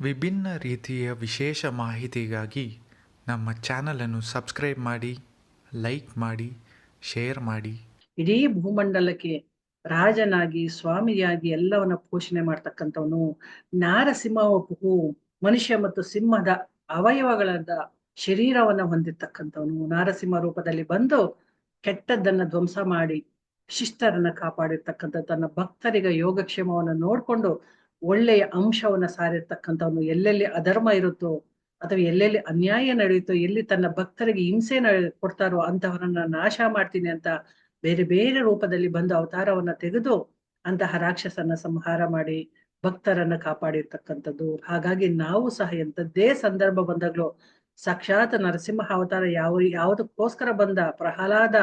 ವಿಭಿನ್ನ ರೀತಿಯ ವಿಶೇಷ ಮಾಹಿತಿಗಾಗಿ ನಮ್ಮ ಚಾನಲನ್ನು ಸಬ್ಸ್ಕ್ರೈಬ್ ಮಾಡಿ, ಲೈಕ್ ಮಾಡಿ, ಶೇರ್ ಮಾಡಿ. ಇಡೀ ಭೂಮಂಡಲಕ್ಕೆ ರಾಜನಾಗಿ, ಸ್ವಾಮಿಯಾಗಿ ಎಲ್ಲವನ್ನ ಪೋಷಣೆ ಮಾಡ್ತಕ್ಕಂಥವನು ನಾರಸಿಂಹವು ಮನುಷ್ಯ ಮತ್ತು ಸಿಂಹದ ಅವಯವಗಳಾದ ಶರೀರವನ್ನ ಹೊಂದಿರ್ತಕ್ಕಂಥವನು. ನಾರಸಿಂಹ ರೂಪದಲ್ಲಿ ಬಂದು ಕೆಟ್ಟದ್ದನ್ನ ಧ್ವಂಸ ಮಾಡಿ, ಶಿಷ್ಟರನ್ನ ಕಾಪಾಡಿರ್ತಕ್ಕಂಥ ತನ್ನ ಭಕ್ತರಿಗೆ ಯೋಗಕ್ಷೇಮವನ್ನ ನೋಡ್ಕೊಂಡು ಒಳ್ಳೆಯ ಅಂಶವನ್ನ ಸಾರಿರ್ತಕ್ಕಂಥವನು ಎಲ್ಲೆಲ್ಲಿ ಅಧರ್ಮ ಇರುತ್ತೋ ಅಥವಾ ಎಲ್ಲೆಲ್ಲಿ ಅನ್ಯಾಯ ನಡೆಯುತ್ತೋ, ಎಲ್ಲಿ ತನ್ನ ಭಕ್ತರಿಗೆ ಹಿಂಸೆ ಕೊಡ್ತಾರೋ ಅಂತಹವರನ್ನ ನಾಶ ಮಾಡ್ತೀನಿ ಅಂತ ಬೇರೆ ಬೇರೆ ರೂಪದಲ್ಲಿ ಬಂದು ಅವತಾರವನ್ನ ತೆಗೆದು ಅಂತಹ ರಾಕ್ಷಸನ ಸಂಹಾರ ಮಾಡಿ ಭಕ್ತರನ್ನ ಕಾಪಾಡಿರ್ತಕ್ಕಂಥದ್ದು. ಹಾಗಾಗಿ ನಾವು ಸಹ ಎಂಥದ್ದೇ ಸಂದರ್ಭ ಬಂದಾಗ್ಲೂ ಸಾಕ್ಷಾತ್ ನರಸಿಂಹ ಅವತಾರ ಯಾವ, ಯಾವುದಕ್ಕೋಸ್ಕರ ಬಂದ ಪ್ರಹ್ಲಾದ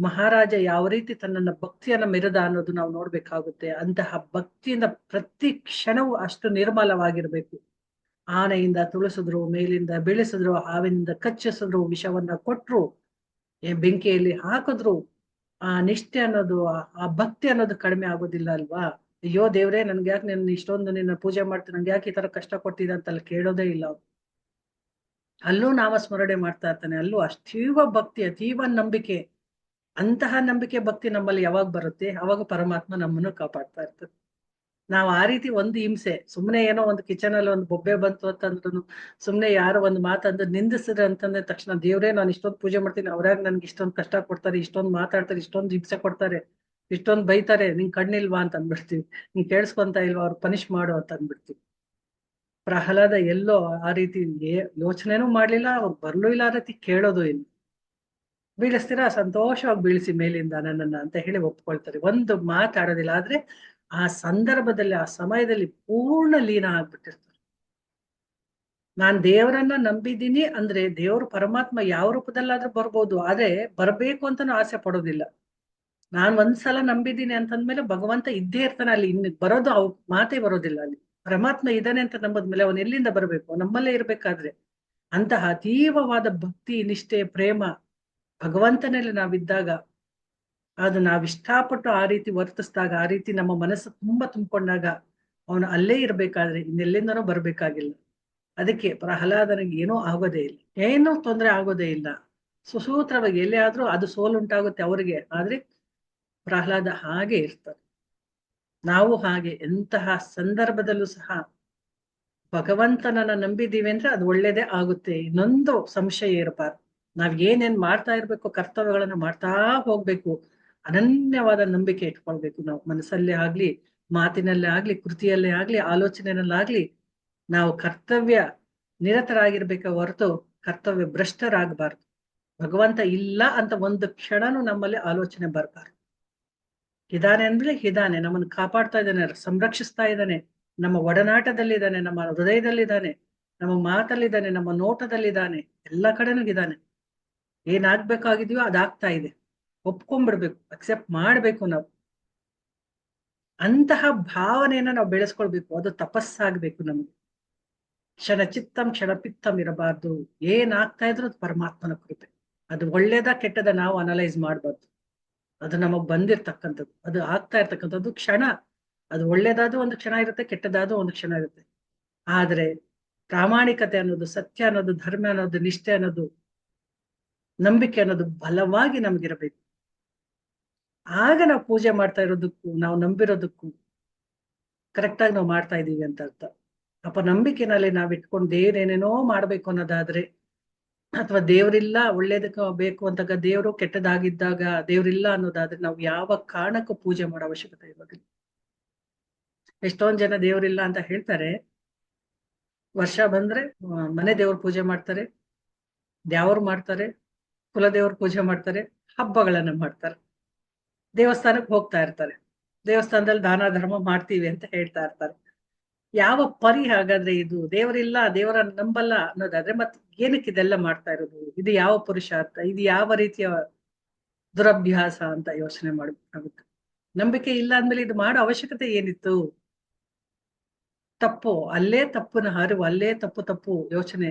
ಮಹಾರಾಜ ಯಾವ ರೀತಿ ತನ್ನ ಭಕ್ತಿಯನ್ನ ಮೆರೆದ ಅನ್ನೋದು ನಾವು ನೋಡ್ಬೇಕಾಗುತ್ತೆ. ಅಂತಹ ಭಕ್ತಿಯಿಂದ ಪ್ರತಿ ಕ್ಷಣವೂ ಅಷ್ಟು ನಿರ್ಮಲವಾಗಿರ್ಬೇಕು. ಆನೆಯಿಂದ ತುಳಸಿದ್ರು, ಮೇಲಿಂದ ಬೆಳೆಸಿದ್ರು, ಹಾವಿನಿಂದ ಕಚ್ಚಿಸಿದ್ರು, ವಿಷವನ್ನ ಕೊಟ್ರು ಬೆಂಕಿಯಲ್ಲಿ ಹಾಕಿದ್ರು, ಆ ನಿಷ್ಠೆ ಅನ್ನೋದು, ಆ- ಭಕ್ತಿ ಅನ್ನೋದು ಕಡಿಮೆ ಆಗೋದಿಲ್ಲ ಅಲ್ವಾ? ಅಯ್ಯೋ ದೇವ್ರೆ, ನನ್ಗೆ ಯಾಕೆ ನಿನ್ನ ಇಷ್ಟೊಂದು ನಿನ್ನ ಪೂಜೆ ಮಾಡ್ತೀನಿ ನನ್ಗೆ ಯಾಕೆ ಈ ತರ ಕಷ್ಟ ಕೊಟ್ಟಿದೆ ಅಲ್ಲಿ ಕೇಳೋದೇ ಇಲ್ಲ. ಅಲ್ಲೂ ನಾಮಸ್ಮರಣೆ ಮಾಡ್ತಾ ಇರ್ತಾನೆ. ಅಲ್ಲೂ ಅತೀವ ಭಕ್ತಿ, ಅತೀವ ನಂಬಿಕೆ. ಅಂತಹ ನಂಬಿಕೆ ಭಕ್ತಿ ನಮ್ಮಲ್ಲಿ ಯಾವಾಗ ಬರುತ್ತೆ? ಅವಾಗ ಪರಮಾತ್ಮ ನಮ್ಮನ್ನು ಕಾಪಾಡ್ತಾ ಇರ್ತದೆ ನಾವು ಆ ರೀತಿ ಒಂದು ಹಿಂಸೆ, ಸುಮ್ನೆ ಏನೋ ಒಂದು ಕಿಚನ್ ಅಲ್ಲಿ ಒಂದು ಬೊಬ್ಬೆ ಬಂತು ಅಂತಂದ್ರು ಸುಮ್ನೆ ಯಾರು ಒಂದು ಮಾತಂದ್ರೆ ನಿಂದಿಸಿದ್ರೆ ಅಂತಂದ್ರೆ ತಕ್ಷಣ ದೇವ್ರೇ ನಾನು ಇಷ್ಟೊಂದು ಪೂಜೆ ಮಾಡ್ತೀನಿ, ಅವ್ರಾಗ ನನ್ಗೆ ಇಷ್ಟೊಂದು ಕಷ್ಟ ಕೊಡ್ತಾರೆ, ಇಷ್ಟೊಂದು ಮಾತಾಡ್ತಾರೆ, ಇಷ್ಟೊಂದು ಹಿಂಸೆ ಕೊಡ್ತಾರೆ, ಇಷ್ಟೊಂದು ಬೈತಾರೆ, ನಿಂಗ್ ಕಣ್ಣಿಲ್ವಾ ಅಂತ ಅಂದ್ಬಿಡ್ತೀವಿ. ನೀನ್ ಕೇಳಿಸ್ಕೊಂತ ಇಲ್ವಾ, ಅವ್ರು ಪನಿಷ್ ಮಾಡು ಅಂತ ಅಂದ್ಬಿಡ್ತೀವಿ. ಪ್ರಹ್ಲಾದ ಎಲ್ಲೋ ಆ ರೀತಿ ಯೋಚನೆನೂ ಮಾಡ್ಲಿಲ್ಲ, ಅವ್ರು ಬರ್ಲೂ ಇಲ್ಲ ಆ ರೀತಿ ಕೇಳೋದು ಇಲ್ಲ ಬೀಳಿಸ್ತೀರಾ? ಸಂತೋಷವಾಗಿ ಬೀಳಿಸಿ ಮೇಲಿಂದ ನನ್ನನ್ನ ಅಂತ ಹೇಳಿ ಒಪ್ಕೊಳ್ತಾರೆ. ಒಂದು ಮಾತಾಡೋದಿಲ್ಲ, ಆದ್ರೆ ಆ ಸಂದರ್ಭದಲ್ಲಿ, ಆ ಸಮಯದಲ್ಲಿ ಪೂರ್ಣ ಲೀನ ಆಗ್ಬಿಟ್ಟಿರ್ತಾರೆ. ನಾನ್ ದೇವರನ್ನ ನಂಬಿದ್ದೀನಿ, ಅಂದ್ರೆ ದೇವರು ಪರಮಾತ್ಮ ಯಾವ ರೂಪದಲ್ಲಾದ್ರೂ ಬರ್ಬೋದು, ಆದ್ರೆ ಬರ್ಬೇಕು ಅಂತಾನು ಆಸೆ ಪಡೋದಿಲ್ಲ. ನಾನ್ ಒಂದ್ಸಲ ನಂಬಿದ್ದೀನಿ ಅಂತಂದ್ಮೇಲೆ ಭಗವಂತ ಇದ್ದೇ ಇರ್ತಾನೆ ಅಲ್ಲಿ, ಇನ್ನು ಬರೋದು ಅವ್ ಮಾತೇ ಬರೋದಿಲ್ಲ ಅಲ್ಲಿ. ಪರಮಾತ್ಮ ಇದ್ದಾನೆ ಅಂತ ನಂಬದ್ಮೇಲೆ ಅವನು ಎಲ್ಲಿಂದ ಬರ್ಬೇಕು? ನಮ್ಮಲ್ಲೇ ಇರ್ಬೇಕಾದ್ರೆ. ಅಂತಹ ಅತೀವವಾದ ಭಕ್ತಿ, ನಿಷ್ಠೆ, ಪ್ರೇಮ ಭಗವಂತನಲ್ಲಿ ನಾವಿದ್ದಾಗ ಅದು ನಾವ್ ಇಷ್ಟಪಟ್ಟು ಆ ರೀತಿ ವರ್ತಿಸ್ದಾಗ, ಆ ರೀತಿ ನಮ್ಮ ಮನಸ್ಸು ತುಂಬಾ ತುಂಬಿಕೊಂಡಾಗ ಅವನು ಅಲ್ಲೇ ಇರ್ಬೇಕಾದ್ರೆ ಇನ್ನೆಲ್ಲಿಂದನೂ ಬರ್ಬೇಕಾಗಿಲ್ಲ. ಅದಕ್ಕೆ ಪ್ರಹ್ಲಾದನಿಗೆ ಏನೂ ಆಗೋದೇ ಇಲ್ಲ. ಏನೂ ತೊಂದರೆ ಆಗೋದೇ ಇಲ್ಲ. ಸುಸೂತ್ರವಾಗಿ ಎಲ್ಲೇ ಆದ್ರೂ ಅದು ಸೋಲುಂಟಾಗುತ್ತೆ ಅವರಿಗೆ. ಆದ್ರೆ ಪ್ರಹ್ಲಾದ ಹಾಗೆ ಇರ್ತಾರೆ ನಾವು ಹಾಗೆ ಎಂತಹ ಸಂದರ್ಭದಲ್ಲೂ ಸಹ ಭಗವಂತನನ್ನ ನಂಬಿದೀವಿ ಅಂದ್ರೆ ಅದು ಒಳ್ಳೇದೇ ಆಗುತ್ತೆ. ಇನ್ನೊಂದು ಸಂಶಯ ಇರಬಾರ್ದು. ನಾವ್ ಏನೇನ್ ಮಾಡ್ತಾ ಇರ್ಬೇಕು, ಕರ್ತವ್ಯಗಳನ್ನ ಮಾಡ್ತಾ ಹೋಗ್ಬೇಕು, ಅನನ್ಯವಾದ ನಂಬಿಕೆ ಇಟ್ಕೊಳ್ಬೇಕು ನಾವು. ಮನಸ್ಸಲ್ಲೇ ಆಗ್ಲಿ, ಮಾತಿನಲ್ಲೇ ಆಗ್ಲಿ, ಕೃತಿಯಲ್ಲೇ ಆಗ್ಲಿ ಆಲೋಚನೆಯಲ್ಲಾಗ್ಲಿ ನಾವು ಕರ್ತವ್ಯ ನಿರತರಾಗಿರ್ಬೇಕ ಹೊರತು ಕರ್ತವ್ಯ ಭ್ರಷ್ಟರಾಗಬಾರ್ದು. ಭಗವಂತ ಇಲ್ಲ ಅಂತ ಒಂದು ಕ್ಷಣನೂ ನಮ್ಮಲ್ಲಿ ಆಲೋಚನೆ ಬರಬಾರ್ದು. ಇದಾನೆ ಅಂದ್ರೆ ಇದಾನೆ ನಮ್ಮನ್ನು ಕಾಪಾಡ್ತಾ ಇದ್ದಾನೆ, ಸಂರಕ್ಷಿಸ್ತಾ ಇದ್ದಾನೆ, ನಮ್ಮ ಒಡನಾಟದಲ್ಲಿದ್ದಾನೆ, ನಮ್ಮ ಹೃದಯದಲ್ಲಿದ್ದಾನೆ, ನಮ್ಮ ಮಾತಲ್ಲಿದ್ದಾನೆ, ನಮ್ಮ ನೋಟದಲ್ಲಿದ್ದಾನೆ, ಎಲ್ಲ ಕಡೆನೂ ಇದ್ದಾನೆ ಏನಾಗ್ಬೇಕಾಗಿದೆಯೋ ಅದಾಗ್ತಾ ಇದೆ. ಒಪ್ಕೊಂಡ್ಬಿಡ್ಬೇಕು ಅಕ್ಸೆಪ್ಟ್ ಮಾಡ್ಬೇಕು ನಾವು. ಅಂತಹ ಭಾವನೆಯನ್ನ ನಾವು ಬೆಳೆಸ್ಕೊಳ್ಬೇಕು, ಅದು ತಪಸ್ಸಾಗ್ಬೇಕು ನಮ್ಗೆ. ಕ್ಷಣ ಚಿತ್ತಂ, ಕ್ಷಣ ಪಿತ್ತಂ ಇರಬಾರ್ದು. ಏನಾಗ್ತಾ ಇದ್ರು ಅದು ಪರಮಾತ್ಮನ ಕೃಪೆ. ಅದು ಒಳ್ಳೇದ ಕೆಟ್ಟದ ನಾವು ಅನಲೈಸ್ ಮಾಡ್ಬಾರ್ದು. ಅದು ನಮಗ್ ಬಂದಿರ್ತಕ್ಕಂಥದ್ದು. ಅದು ಆಗ್ತಾ ಇರ್ತಕ್ಕಂಥದ್ದು ಕ್ಷಣ. ಅದು ಒಳ್ಳೇದಾದ್ರೂ ಒಂದು ಕ್ಷಣ ಇರುತ್ತೆ, ಕೆಟ್ಟದಾದ್ರೂ ಒಂದು ಕ್ಷಣ ಇರುತ್ತೆ. ಆದ್ರೆ ಪ್ರಾಮಾಣಿಕತೆ ಅನ್ನೋದು, ಸತ್ಯ ಅನ್ನೋದು, ಧರ್ಮ ಅನ್ನೋದು, ನಿಷ್ಠೆ ಅನ್ನೋದು ನಂಬಿಕೆ ಅನ್ನೋದು ಬಲವಾಗಿ ನಮಗಿರಬೇಕು. ಆಗ ನಾವು ಪೂಜೆ ಮಾಡ್ತಾ ಇರೋದಕ್ಕೂ, ನಾವು ನಂಬಿರೋದಕ್ಕೂ ಕರೆಕ್ಟಾಗಿ ನಾವು ಮಾಡ್ತಾ ಇದೀವಿ ಅಂತ ಅರ್ಥ. ಅಪ್ಪ ನಂಬಿಕೆನಲ್ಲಿ ನಾವ್ ಇಟ್ಕೊಂಡು ದೇವ್ರೇನೇನೋ ಮಾಡ್ಬೇಕು ಅನ್ನೋದಾದ್ರೆ, ಅಥವಾ ದೇವ್ರಿಲ್ಲ ಒಳ್ಳೇದಕ್ಕ ಬೇಕು ಅಂತಾಗ ದೇವ್ರು ಕೆಟ್ಟದಾಗಿದ್ದಾಗ ದೇವ್ರಿಲ್ಲ ಅನ್ನೋದಾದ್ರೆ ನಾವು ಯಾವ ಕಾರಣಕ್ಕೂ ಪೂಜೆ ಮಾಡೋ ಅವಶ್ಯಕತೆ ಇರೋದಿಲ್ಲ. ಎಷ್ಟೊಂದ್ ಜನ ದೇವ್ರಿಲ್ಲ ಅಂತ ಹೇಳ್ತಾರೆ. ವರ್ಷ ಬಂದ್ರೆ ಮನೆ ದೇವ್ರ ಪೂಜೆ ಮಾಡ್ತಾರೆ ದ್ಯಾವ್ರು ಮಾಡ್ತಾರೆ ಕುಲದೇವ್ರ ಪೂಜೆ ಮಾಡ್ತಾರೆ, ಹಬ್ಬಗಳನ್ನ ಮಾಡ್ತಾರೆ. ದೇವಸ್ಥಾನಕ್ಕೆ ಹೋಗ್ತಾ ಇರ್ತಾರೆ. ದೇವಸ್ಥಾನದಲ್ಲಿ ದಾನ ಧರ್ಮ ಮಾಡ್ತೀವಿ ಅಂತ ಹೇಳ್ತಾ ಇರ್ತಾರೆ. ಯಾವ ಪರಿ ಹಾಗಾದ್ರೆ ಇದು? ದೇವರಿಲ್ಲ, ದೇವರ ನಂಬಲ್ಲ ಅನ್ನೋದಾದ್ರೆ ಮತ್ ಏನಕ್ಕೆ ಇದೆಲ್ಲ ಮಾಡ್ತಾ ಇರೋದು? ಇದು ಯಾವ ಪುರುಷಾರ್ಥ ಇದು ಯಾವ ರೀತಿಯ ದುರಭ್ಯಾಸ ಅಂತ ಯೋಚನೆ ಮಾಡಬೇಕಾಗುತ್ತೆ ನಂಬಿಕೆ ಇಲ್ಲ ಅಂದ್ಮೇಲೆ ಇದು ಮಾಡೋ ಅವಶ್ಯಕತೆ ಏನಿತ್ತು? ತಪ್ಪು, ಅಲ್ಲೇ ತಪ್ಪನ ಹರಿವು ಅಲ್ಲೇ ತಪ್ಪು ತಪ್ಪು ಯೋಚನೆ,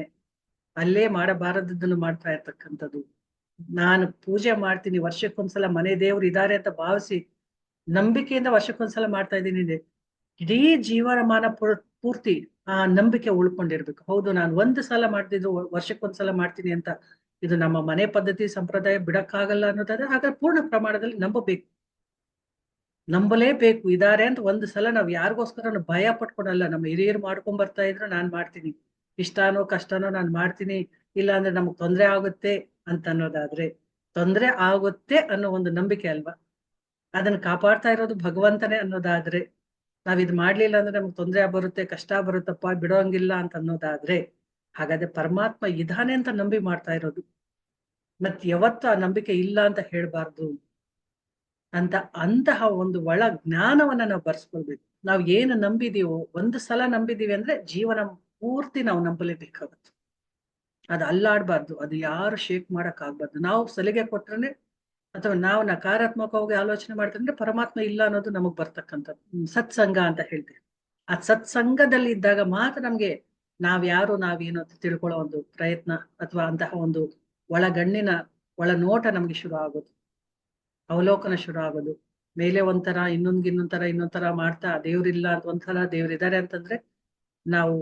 ಅಲ್ಲೇ ಮಾಡಬಾರದನ್ನು ಮಾಡ್ತಾ ಇರ್ತಕ್ಕಂಥದ್ದು. ನಾನು ಪೂಜೆ ಮಾಡ್ತೀನಿ, ವರ್ಷಕ್ಕೊಂದ್ಸಲ ಮನೆ ದೇವ್ರು ಇದ್ದಾರೆ ಅಂತ ಭಾವಿಸಿ ನಂಬಿಕೆಯಿಂದ ವರ್ಷಕ್ಕೊಂದ್ಸಲ ಮಾಡ್ತಾ ಇದ್ದೀನಿ. ಇಡೀ ಜೀವನಮಾನ ಪೂರ್- ಪೂರ್ತಿ ಆ ನಂಬಿಕೆ ಉಳ್ಕೊಂಡಿರ್ಬೇಕು. ಹೌದು, ನಾನು ಒಂದು ಸಲ ಮಾಡ್ತಿದ್ದು ವರ್ಷಕ್ಕೊಂದ್ಸಲ ಮಾಡ್ತೀನಿ ಅಂತ ಇದು ನಮ್ಮ ಮನೆ ಪದ್ಧತಿ ಸಂಪ್ರದಾಯ ಬಿಡಕ್ಕಾಗಲ್ಲ ಅನ್ನೋದಾದ್ರೆ ಹಾಗಾದ್ರೆ ಪೂರ್ಣ ಪ್ರಮಾಣದಲ್ಲಿ ನಂಬಬೇಕು. ನಂಬಲೇಬೇಕು, ಇದಾರೆ ಅಂತ ಒಂದು ಸಲ ನಾವ್ ಯಾರಿಗೋಸ್ಕರ ಭಯ ಪಟ್ಕೊಂಡಲ್ಲ. ನಮ್ಮ ಹಿರಿಯರು ಮಾಡ್ಕೊಂಡ್ ಬರ್ತಾ ಇದ್ರು ನಾನ್ ಮಾಡ್ತೀನಿ. ಇಷ್ಟಾನೋ ಕಷ್ಟನೋ ನಾನ್ ಮಾಡ್ತೀನಿ. ಇಲ್ಲ ಅಂದ್ರೆ ನಮಗ್ ತೊಂದ್ರೆ ಆಗುತ್ತೆ ಅಂತ ಅನ್ನೋದಾದ್ರೆ ತೊಂದ್ರೆ ಆಗುತ್ತೆ ಅನ್ನೋ ಒಂದು ನಂಬಿಕೆ ಅಲ್ವಾ? ಅದನ್ನ ಕಾಪಾಡ್ತಾ ಇರೋದು ಭಗವಂತನೇ ಅನ್ನೋದಾದ್ರೆ ನಾವ್ ಇದ್ ಮಾಡ್ಲಿಲ್ಲ ಅಂದ್ರೆ ನಮ್ಗೆ ತೊಂದ್ರೆ ಬರುತ್ತೆ, ಕಷ್ಟ ಬರುತ್ತಪ್ಪ, ಬಿಡೋಂಗಿಲ್ಲ ಅಂತ ಅನ್ನೋದಾದ್ರೆ ಹಾಗಾದ್ರೆ ಪರಮಾತ್ಮ ಇದಾನೆ ಅಂತ ನಂಬಿ ಮಾಡ್ತಾ ಇರೋದು. ಮತ್ ಯಾವತ್ತು ಆ ನಂಬಿಕೆ ಇಲ್ಲ ಅಂತ ಹೇಳ್ಬಾರ್ದು ಅಂತ ಅಂತಹ ಒಂದು ಒಳ ಜ್ಞಾನವನ್ನ ನಾವು ಬರ್ಸ್ಕೊಳ್ಬೇಕು. ನಾವ್ ಏನು ನಂಬಿದೀವೋ, ಒಂದು ಸಲ ನಂಬಿದೀವಿ ಅಂದ್ರೆ ಜೀವನ ಪೂರ್ತಿ ನಾವು ನಂಬಲೇಬೇಕಾಗುತ್ತೆ ಅದು ಅಲ್ಲಾಡ್ಬಾರ್ದು, ಅದು ಯಾರು ಶೇಕ್ ಮಾಡಕ್ ಆಗ್ಬಾರ್ದು ನಾವು ಸಲಿಗೆ ಕೊಟ್ರೆ ಅಥವಾ ನಾವು ನಕಾರಾತ್ಮಕವಾಗಿ ಆಲೋಚನೆ ಮಾಡ್ತಂದ್ರೆ ಪರಮಾತ್ಮ ಇಲ್ಲ ಅನ್ನೋದು ನಮಗ್ ಬರ್ತಕ್ಕಂಥದ್ದು. ಸತ್ಸಂಗ ಅಂತ ಹೇಳ್ತೀವಿ ಆ ಸತ್ಸಂಗದಲ್ಲಿ ಇದ್ದಾಗ ಮಾತ್ರ ನಮ್ಗೆ ನಾವ್ ಯಾರು, ನಾವೇನು ಅಂತ ತಿಳ್ಕೊಳ್ಳೋ ಒಂದು ಪ್ರಯತ್ನ ಅಥವಾ ಅಂತಹ ಒಂದು ಒಳಗಣ್ಣಿನ ಒಳ ನೋಟ ನಮ್ಗೆ ಶುರು ಆಗೋದು. ಅವಲೋಕನ ಶುರು ಆಗೋದು. ಮೇಲೆ ಒಂಥರ ಇನ್ನೊಂದ್ ಇನ್ನೊಂಥರ ಇನ್ನೊಂಥರ ಮಾಡ್ತಾ ದೇವ್ರಿಲ್ಲ ಅಂತ ಒಂದ್ಸಲ ದೇವ್ರಿದ್ದಾರೆ ಅಂತಂದ್ರೆ ನಾವು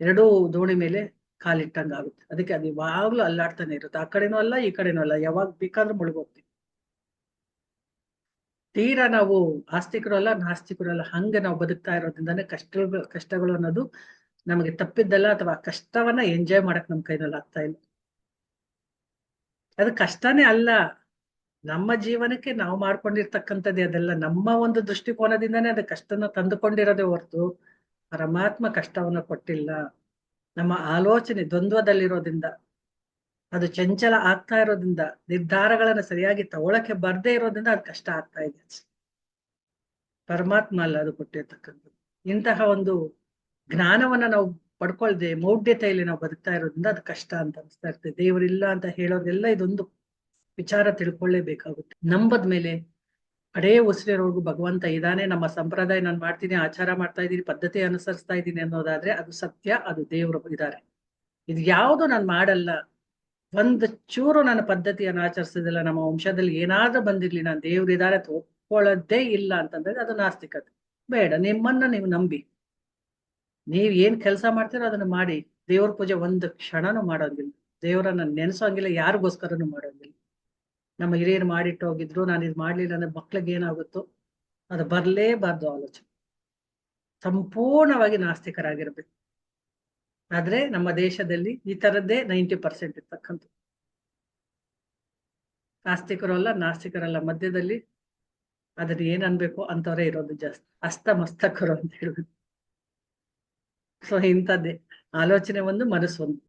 ಎರಡೂ ದೋಣಿ ಮೇಲೆ ಕಾಲಿಟ್ಟಂಗ ಆಗುತ್ತೆ ಅದಕ್ಕೆ ಅದು ಯಾವಾಗ್ಲೂ ಅಲ್ಲಾಡ್ತಾನೆ ಇರುತ್ತೆ. ಆ ಕಡೆನೂ ಅಲ್ಲ, ಈ ಕಡೆನೂ ಅಲ್ಲ. ಯಾವಾಗ ಬೇಕಾದ್ರೂ ಮುಳುಗೋಗ್ತೀವಿ. ತೀರಾ ನಾವು ಆಸ್ತಿಕರು ಅಲ್ಲ, ನಾಸ್ತಿಕರು ಅಲ್ಲ, ಹಂಗೆ ನಾವು ಬದುಕ್ತಾ ಇರೋದ್ರಿಂದಾನೆ ಕಷ್ಟಗಳು ಕಷ್ಟಗಳು ಅನ್ನೋದು ನಮಗೆ ತಪ್ಪಿದ್ದಲ್ಲ ಅಥವಾ ಕಷ್ಟವನ್ನ ಎಂಜಾಯ್ ಮಾಡಕ್ ನಮ್ ಕೈನಲ್ಲಿ ಆಗ್ತಾ ಇಲ್ಲ. ಅದು ಕಷ್ಟನೇ ಅಲ್ಲ. ನಮ್ಮ ಜೀವನಕ್ಕೆ ನಾವು ಮಾಡ್ಕೊಂಡಿರ್ತಕ್ಕಂಥದ್ದೇ ಅದೆಲ್ಲ. ನಮ್ಮ ಒಂದು ದೃಷ್ಟಿಕೋನದಿಂದಾನೇ ಅದು ಕಷ್ಟನ ತಂದುಕೊಂಡಿರೋದೇ ಹೊರತು ಪರಮಾತ್ಮ ಕಷ್ಟವನ್ನ ಕೊಟ್ಟಿಲ್ಲ. ನಮ್ಮ ಆಲೋಚನೆ ದ್ವಂದ್ವದಲ್ಲಿರೋದ್ರಿಂದ, ಅದು ಚಂಚಲ ಆಗ್ತಾ ಇರೋದ್ರಿಂದ, ನಿರ್ಧಾರಗಳನ್ನ ಸರಿಯಾಗಿ ತಗೊಳಕ್ಕೆ ಬರ್ದೇ ಇರೋದ್ರಿಂದ ಅದು ಕಷ್ಟ ಆಗ್ತಾ ಇದೆ. ಪರಮಾತ್ಮ ಅಲ್ಲ ಅದು ಕೊಟ್ಟಿರ್ತಕ್ಕಂಥದ್ದು. ಇಂತಹ ಒಂದು ಜ್ಞಾನವನ್ನ ನಾವು ಪಡ್ಕೊಳ್ದೆ, ಮೌಢ್ಯತೆಯಲ್ಲಿ ನಾವು ಬದುಕ್ತಾ ಇರೋದ್ರಿಂದ ಅದು ಕಷ್ಟ ಅಂತ ಅನಿಸ್ತಾ ಇರ್ತದೆ. ದೇವರಿಲ್ಲ ಅಂತ ಹೇಳೋದೆಲ್ಲ ಇದೊಂದು ವಿಚಾರ ತಿಳ್ಕೊಳ್ಳೇಬೇಕಾಗುತ್ತೆ. ನಂಬದ ಮೇಲೆ ಕಡೇ ಉಸಿರಿರೋರ್ಗು ಭಗವಂತ ಇದಾನೆ, ನಮ್ಮ ಸಂಪ್ರದಾಯ ನಾನು ಮಾಡ್ತೀನಿ, ಆಚಾರ ಮಾಡ್ತಾ ಇದ್ದೀನಿ ಪದ್ಧತಿ ಅನುಸರಿಸ್ತಾ ಇದ್ದೀನಿ ಅನ್ನೋದಾದ್ರೆ ಅದು ಸತ್ಯ, ಅದು ದೇವರು ಇದ್ದಾರೆ ಇದು ಯಾವುದು ನಾನು ಮಾಡಲ್ಲ. ಒಂದು ಚೂರು ನನ್ನ ಪದ್ಧತಿಯನ್ನು ಆಚರಿಸಿದಿಲ್ಲ ನಮ್ಮ ವಂಶದಲ್ಲಿ ಏನಾದ್ರೂ ಬಂದಿರ್ಲಿ, ನಾನು ದೇವ್ರು ಇದ್ದಾರೆ ಅಂತ ಒಪ್ಕೊಳ್ಳೋದೇ ಇಲ್ಲ ಅಂತಂದ್ರೆ ಅದು ನಾಸ್ತಿಕತೆ. ಬೇಡ, ನಿಮ್ಮನ್ನ ನೀವು ನಂಬಿ. ನೀವ್ ಏನ್ ಕೆಲಸ ಮಾಡ್ತೀರೋ ಅದನ್ನ ಮಾಡಿ. ದೇವ್ರ ಪೂಜೆ ಒಂದು ಕ್ಷಣನೂ ಮಾಡೋದಿಲ್ಲ ದೇವರನ್ನ ನೆನೆಸೋಂಗಿಲ್ಲ, ಯಾರಿಗೋಸ್ಕರನು ಮಾಡೋಂಗಿಲ್ಲ. ನಮ್ಮ ಹಿರಿಯರು ಮಾಡಿಟ್ಟು ಹೋಗಿದ್ರು, ನಾನು ಇದು ಮಾಡ್ಲಿಲ್ಲ ಅಂದ್ರೆ ಮಕ್ಳಿಗೆ ಏನಾಗುತ್ತೋ ಅದು ಬರ್ಲೇಬಾರ್ದು ಆಲೋಚನೆ. ಸಂಪೂರ್ಣವಾಗಿ ನಾಸ್ತಿಕರಾಗಿರ್ಬೇಕು. ಆದ್ರೆ ನಮ್ಮ ದೇಶದಲ್ಲಿ ಈ ತರದ್ದೇ ನೈಂಟಿ ಪರ್ಸೆಂಟ್ ಇರ್ತಕ್ಕಂಥ ನಾಸ್ತಿಕರು ಅಲ್ಲ ನಾಸ್ತಿಕರಲ್ಲ ಮಧ್ಯದಲ್ಲಿ ಅದನ್ನ ಏನ್ ಅನ್ಬೇಕು ಅಂತವರೇ ಇರೋದು ಜಾಸ್ತಿ. ಅಸ್ತಮಸ್ತಕರು ಅಂತ ಹೇಳ್ಬೇಕು ಸೊ ಇಂಥದ್ದೇ. ಆಲೋಚನೆ ಒಂದು, ಮನಸ್ಸು ಒಂದು.